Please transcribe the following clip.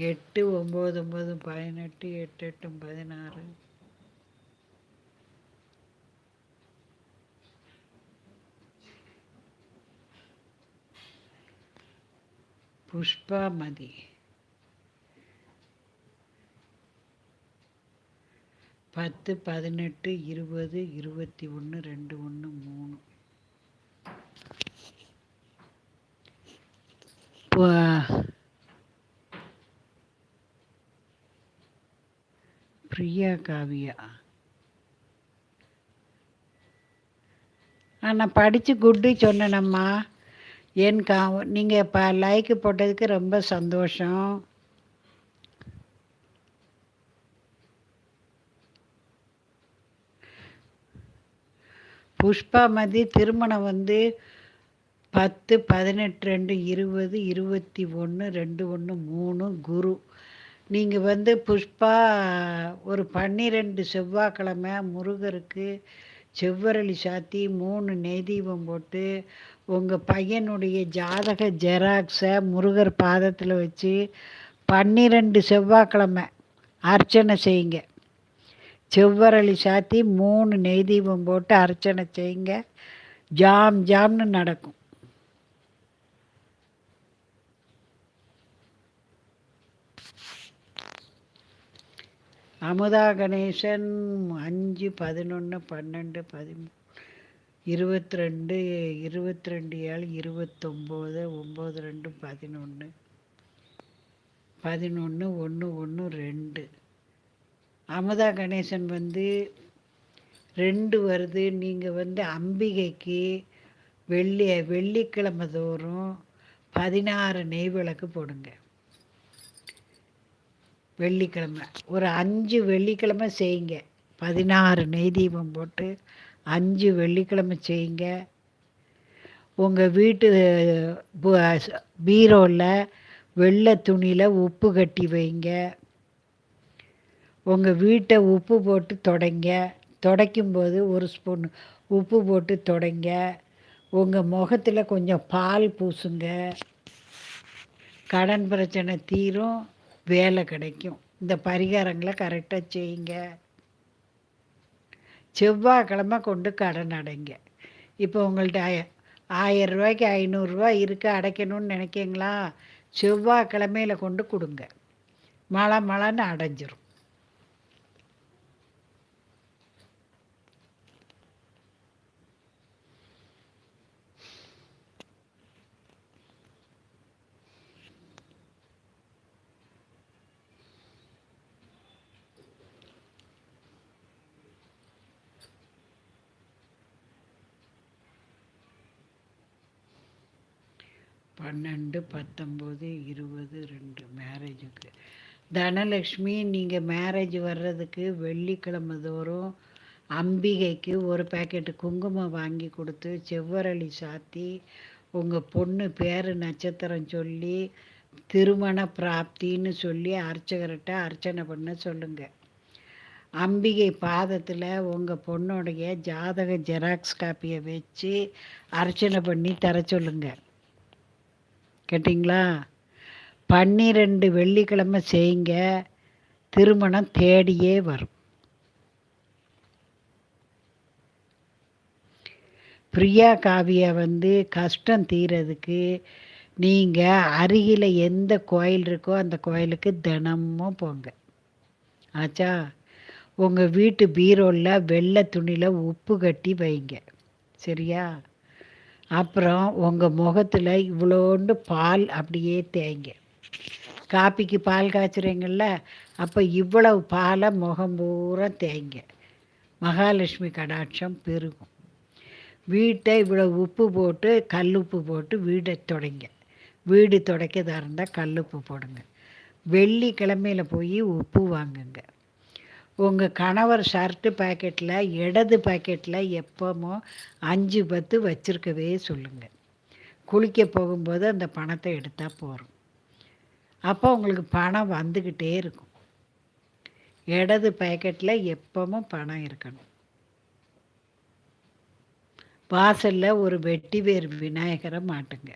எட்டு ஒம்பது ஒம்பது பதினெட்டு எட்டு எட்டும் பதினாறு. புஷ்பாமதி. பத்து பதினெட்டு இருபது இருபத்தி ஒன்று ரெண்டு ஒன்று மூணு. பிரியா காவியா. நான் படித்து குட்டு சொன்னேனம்மா. என் கா நீங்கள் இப்போ லைக்கு போட்டதுக்கு ரொம்ப சந்தோஷம். புஷ்பாமதி திருமணம் வந்து பத்து பதினெட்டு ரெண்டு இருபது இருபத்தி ஒன்று ரெண்டு ஒன்று மூணு குரு. நீங்கள் வந்து புஷ்பா ஒரு பன்னிரெண்டு செவ்வாய்க்கிழமை முருகருக்கு செவ்வரளி சாத்தி மூணு நெய் தீபம் போட்டு உங்கள் பையனுடைய ஜாதக ஜெராக்ஸை முருகர் பாதத்தில் வச்சு பன்னிரெண்டு செவ்வாய்க்கிழமை அர்ச்சனை செய்யுங்க. செவ்வரளி சாத்தி மூணு நெய் தீபம் போட்டு அர்ச்சனை செய்யுங்க. ஜாம் ஜாம்னு நடக்கும். அமுதா கணேசன் அஞ்சு பதினொன்று பன்னெண்டு பதிமூணு இருபத்தி ரெண்டு இருபத்தி ரெண்டு ஏழு இருபத்தொம்போது ஒம்பது ரெண்டு பதினொன்று பதினொன்று ஒன்று ஒன்று ரெண்டு. அமுதா கணேசன் வந்து ரெண்டு வருது. நீங்கள் வந்து அம்பிகைக்கு வெள்ளி வெள்ளிக்கிழமை தோறும் பதினாறு நெய் விளக்கு போடுங்க. வெள்ளிக்கிழமை. ஒரு அஞ்சு வெள்ளிக்கிழமை செய்யுங்க. பதினாறு நெய் தீபம் போட்டு அஞ்சு வெள்ளிக்கிழமை செய்யுங்க. உங்கள் வீட்டு பீரோவில் வெள்ளை துணியில் உப்பு கட்டி வைங்க. உங்கள் வீட்டை உப்பு போட்டு தொடங்க. துடைக்கும்போது ஒரு ஸ்பூன் உப்பு போட்டு தொடங்க. உங்கள் முகத்தில் கொஞ்சம் பால் பூசுங்க. கடன் பிரச்சனை தீரும். வேலை கிடைக்கும். இந்த பரிகாரங்களை கரெக்டாக செய்யுங்க. செவ்வாய்க்கிழமை கொண்டு கடன் அடைங்க. இப்போ உங்கள்கிட்ட ஆயிரம் ரூபாய்க்கு ஐநூறுரூவா இருக்குது அடைக்கணும்னு நினைக்கிங்களா? செவ்வாய்க்கிழமையில் கொண்டு கொடுங்க. மழை மழைன்னு அடைஞ்சிரும். பன்னெண்டு பத்தொம்போது இருபது ரெண்டு மேரேஜுக்கு தனலக்ஷ்மி நீங்கள் மேரேஜ் வர்றதுக்கு வெள்ளிக்கிழமை தோறும் அம்பிகைக்கு ஒரு பேக்கெட்டு குங்குமம் வாங்கி கொடுத்து செவ்வரளி சாத்தி உங்கள் பொண்ணு பேர் நட்சத்திரம் சொல்லி திருமண பிராப்தின்னு சொல்லி அர்ச்சகர்கிட்ட அர்ச்சனை பண்ண சொல்லுங்கள் அம்பிகை பாதத்தில் உங்கள் பொண்ணுடைய ஜாதக ஜெராக்ஸ் காப்பியை வச்சு அர்ச்சனை பண்ணி தர சொல்லுங்கள் கேட்டிங்களா? பன்னிரெண்டு வெள்ளிக்கிழமை செய்யுங்க. திருமணம் தேடியே வரும். பிரியா காவியா வந்து கஷ்டம் தீரதுக்கு நீங்கள் அருகில் எந்த கோயில் இருக்கோ அந்த கோயிலுக்கு தினமும் போங்க. ஆச்சா? உங்கள் வீட்டு பீரோவில் வெள்ளை துணியில் உப்பு கட்டி வைங்க. சரியா? அப்புறம் உங்கள் முகத்தில் இவ்வளோண்டு பால் அப்படியே தேங்க காப்பிக்கு பால் காய்ச்சுறீங்கள அப்போ இவ்வளவு பாலை முகம் பூரா தேங்க மகாலட்சுமி கடாட்சம் பெருகும். வீட்டை இவ்வளோ உப்பு போட்டு கல் உப்பு போட்டு வீடை தொடங்க. வீடு துடைக்கதா இருந்தால் கல் உப்பு போடுங்க. வெள்ளிக்கிழமையில் போய் உப்பு வாங்குங்க. உங்கள் கணவர் ஷர்ட்டு பாக்கெட்டில் இடது பாக்கெட்டில் எப்போமோ அஞ்சு பத்து வச்சுருக்கவே சொல்லுங்கள் குளிக்க போகும்போது அந்த பணத்தை எடுத்தால் போகிறோம் அப்போ உங்களுக்கு பணம் வந்துக்கிட்டே இருக்கும். இடது பாக்கெட்டில் எப்பவும் பணம் இருக்கணும். வாசலில் ஒரு வெட்டி வேர் விநாயகரை மாட்டுங்க.